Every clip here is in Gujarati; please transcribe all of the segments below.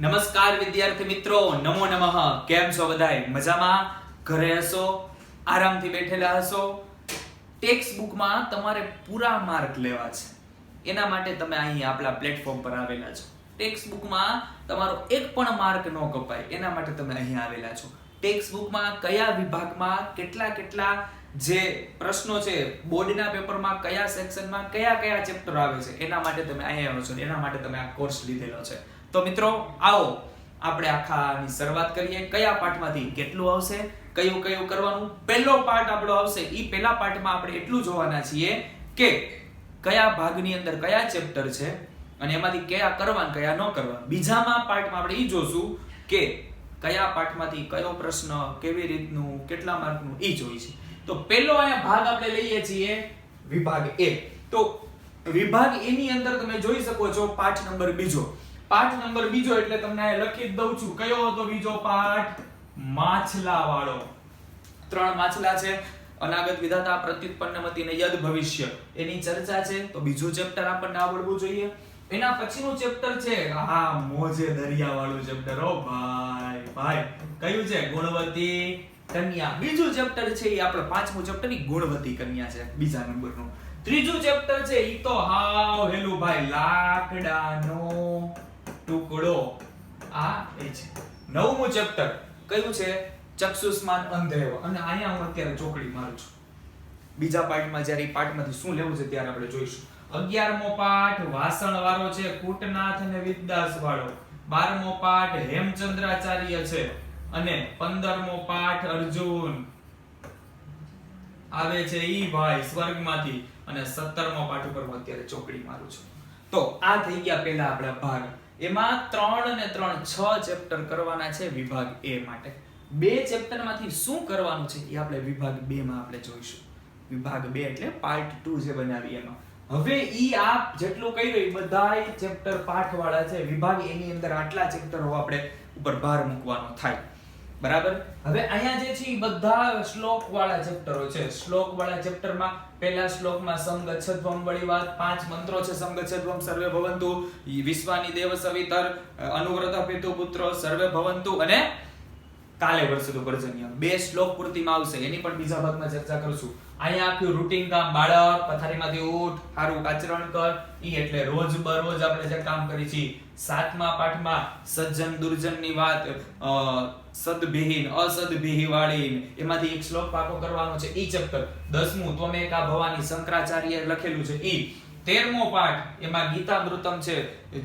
નમસ્કાર વિદ્યાર્થી મિત્રો, નમો નમઃ. કેમ છો બધાય? મજામાં? ઘરે હશો? આરામથી બેઠેલા હશો? ટેક્સ્ટ બુકમાં તમારે પૂરા માર્ક લેવા છે. એના માટે તમે અહીં આપણા પ્લેટફોર્મ પર આવેલા છો. ટેક્સ્ટ બુકમાં તમારો એક પણ માર્ક ન કપાય, એના માટે તમે અહીં આવેલા છો. ટેક્સ્ટ બુકમાં કયા વિભાગમાં કેટલા કેટલા જે પ્રશ્નો છે, બોર્ડના પેપરમાં કયા સેક્શનમાં કયા કયા ચેપ્ટર આવે છે, એના માટે તમે અહીંયા આવ્યો છો. એના માટે તમે આ કોર્સ લીધેલો છે. તો મિત્રો, આવો આપણે આખાની શરૂઆત કરીએ. કયા પાઠમાંથી કેટલું આવશે, કયું કયું કરવાનું? પહેલો પાઠ આપણો આવશે. એ પહેલા પાઠમાં આપણે એટલું જોવાના છીએ કે કયા ભાગની અંદર કયા ચેપ્ટર છે અને એમાંથી કયા કરવા કયા ન કરવા બીજામાં પાઠમાં આપણે એ જોશું કે કયા પાઠમાંથી કયો પ્રશ્ન, કેવી રીતનું, કેટલા માર્કનું, ઈ જોઈશે તો પહેલો અહીંયા ભાગ આપણે લઈએ છીએ વિભાગ એ. તો વિભાગ એની અંદર તમે જોઈ શકો છો પાઠ નંબર બીજો. પાઠ નંબર બીજો એટલે તમને લખી દઉં છું. કયો હતો બીજો પાઠ? માછલા વાળો ત્રણ માછલા છે. અનાગત વિધાતા પ્રત્યુત્પન્નમતિ ને યદ ભવિષ્ય. એની ચર્ચા છે. તો બીજું ચેપ્ટર આપણને આવડવું જોઈએ. એના પછીનું ચેપ્ટર છે. હા મોજે દરિયા વાળું ચેપ્ટર ઓ ભાઈ ભાઈ. કયું છે? ગુણવતી કન્યા. બીજું ચેપ્ટર છે એ આપણે પાંચમું ચેપ્ટરની ગુણવતી કન્યા છે. બીજા નંબરનું. ત્રીજું ચેપ્ટર છે ઈ તો હાવ હેલું ભાઈ, લાકડાનો ટુકડો આ એ છે. નવમું ચેપ્ટર કયું છે? ચક્ષુષ્માન અંધેવ અને અહીંયા હું અત્યારે ચોકડી મારું છું. બીજા પાર્ટમાં જ્યારે એ પાર્ટમાંથી શું લેવું છે ત્યારે આપણે જોઈશું. અગિયારમો પાઠ વાસણ વાળો છે, કૂટનાથ અને વિદ્યાસ વાળો બારમો પાઠ હેમચંદ્રાચાર્ય છે. અને પંદરમો પાઠ અર્જુન. આવે છે ઈ ભાઈ સ્વર્ગમાંથી. અને સત્તરમો પાઠ ઉપર હું અત્યારે ચોકડી મારું છું. તો આ થઈ ગયા પહેલા આપણા ભાગ. એમાં ત્રણ અને ત્રણ છ ચેપ્ટર કરવાના છે વિભાગ એ માટે. બે ચેપ્ટરમાંથી શું કરવાનું છે એ આપણે વિભાગ બે માં આપણે જોઈશું. વિભાગ બે એટલે પાર્ટ ટુ જે બનાવી એમાં હવે ઈ આપ જેટલું કર્યું એ બધાય ચેપ્ટર પાઠ વાળા છે. વિભાગ એની અંદર આટલા ચેપ્ટરો આપણે ઉપર ભાર મૂકવાનો થાય. બરાબર? હવે અહીંયા જે છે એ બધા શ્લોક વાળા ચેપ્ટરો છે. શ્લોક વાળા ચેપ્ટરમાં પહેલા શ્લોકમાં સંગચ્છદ્વમ વળી વાત, પાંચ મંત્રો છે સંગચ્છદ્વમ, સર્વે ભવંતુ વિશ્વાની દેવ સવિતર, અનુવ્રત પિતુ પુત્રો, સર્વે ભવંતુ અને કાલે વર્ષતું પર્જન્ય બે શ્લોક પૂર્તિમાં આવશે. એની પણ બીજા ભાગમાં ચર્ચા કરશું. અહીંયા આપ્યું રૂટીન કામ બાળક પથારીમાંથી ઉઠ સારું આચરણ કર. ઈ એટલે રોજ બરોજ આપણે જે કામ કરી છીએ સાતમા પાઠમાં સજ્જન દુર્જનની વાત અ, સદભિહીન અસદભિહી વાળી એમાંથી એક શ્લોક પાકો કરવાનો છે ઈ ચેપ્ટર દસમું. ત્વમેકા ભવાની શંકરાચાર્ય લખેલું છે ઈ તેરમો પાઠ, એમાં ગીતામૃતમ છે,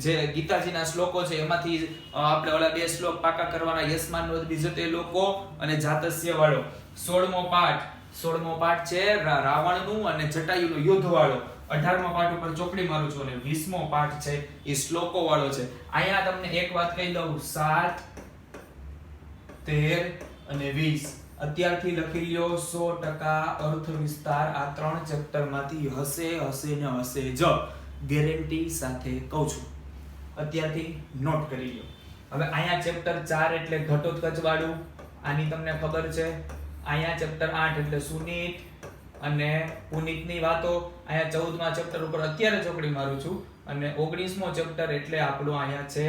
જે ગીતાજીના શ્લોકો છે, એમાંથી આપણે ઓલા બે શ્લોક પાકા કરવાના યસ્માન બીજતે લોકો અને જાતસ્ય વાળો સોળમો પાઠ સોળમો પાઠ છે રાવણનું અને જટાયુનો યુદ્ધ વાળો અઢારમો પાઠ ઉપર ચોકડી મારું છું અને વીસમો પાઠ છે, એ શ્લોકો વાળો છે. અહીંયા તમને એક વાત કહી દઉં, સાત, તેર અને વીસ. અત્યારથી લખી લ્યો, સો ટકા અર્થ વિસ્તાર આ ત્રણ ચેપ્ટરમાંથી હશે હશે ને હશે જ. ગેરંટી સાથે કહું છું. અત્યારથી નોટ કરી લ્યો. હવે અહીંયા ચેપ્ટર ચાર એટલે ઘટોત્કચવાળું આની તમને ખબર છે. અહીંયા ચેપ્ટર આઠ એટલે સુનીત અને પુનિતની વાતો. અહીંયા ચૌદમાં ચેપ્ટર ઉપર અત્યારે ચોકડી મારું છું. અને ઓગણીસમો ચેપ્ટર એટલે આપણું અહીંયા છે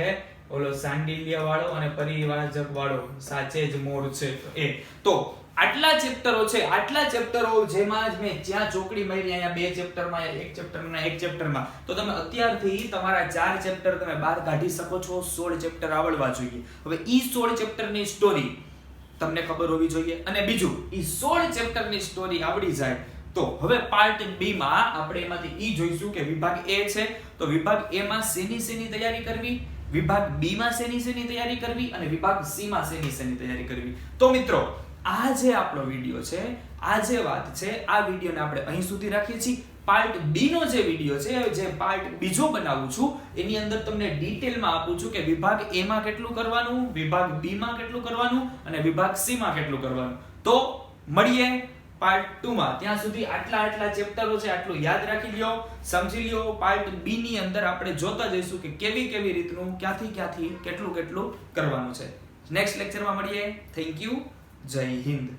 ઓલો સાંડિલિયા વાળો અને પરિવાજક વાળો સાચે જ મોર છે એ. તો આટલા ચેપ્ટરો છે, આટલા ચેપ્ટરો જેમાં જ મેં જ્યાં ચોકડી મારી અહીંયા બે ચેપ્ટરમાં, એક ચેપ્ટરમાં એક ચેપ્ટરમાં. તો તમે અત્યારથી તમારા ચાર ચેપ્ટર તમે બહાર કાઢી શકો છો, સોળ ચેપ્ટર આવડવા જોઈએ. હવે ઈ સોળ ચેપ્ટરની સ્ટોરી તમને ખબર હોવી જોઈએ. અને બીજું, ઈ સોળ ચેપ્ટરની સ્ટોરી આવડી જાય તો હવે પાર્ટ બી માં આપણે એમાંથી ઈ જોઈશું કે વિભાગ એ છે. તો વિભાગ એ માં શેની તૈયારી કરવી? વિભાગ બી માં શેની શેની તૈયારી કરવી અને વિભાગ સી માં શેની શેની તૈયારી કરવી? તો મિત્રો, આ જે આપણો વીડિયો છે, આ જે વાત છે, આ વિડીયોને આપણે અહીં સુધી રાખીએ છીએ. પાર્ટ બી નો જે વીડિયો છે, જે પાર્ટ બીજો બનાવું છું, એની અંદર તમને ડિટેલમાં આપું છું કે વિભાગ એ માં કેટલું કરવાનું, વિભાગ બી માં કેટલું કરવાનું અને વિભાગ સી માં કેટલું કરવાનું. તો, મળીએ. પાર્ટ 2 માં. ત્યાં સુધી આટલા આટલા ચેપ્ટરો છે, આટલું યાદ રાખી લ્યો. સમજી લ્યો પાર્ટ બી ની અંદર આપણે જોતા જઈશું કે કેવી કેવી રીતનું, ક્યાંથી ક્યાંથી કેટલું કેટલું કરવાનું છે. નેક્સ્ટ લેક્ચરમાં મળીએ. થેન્ક યુ જય હિન્દ.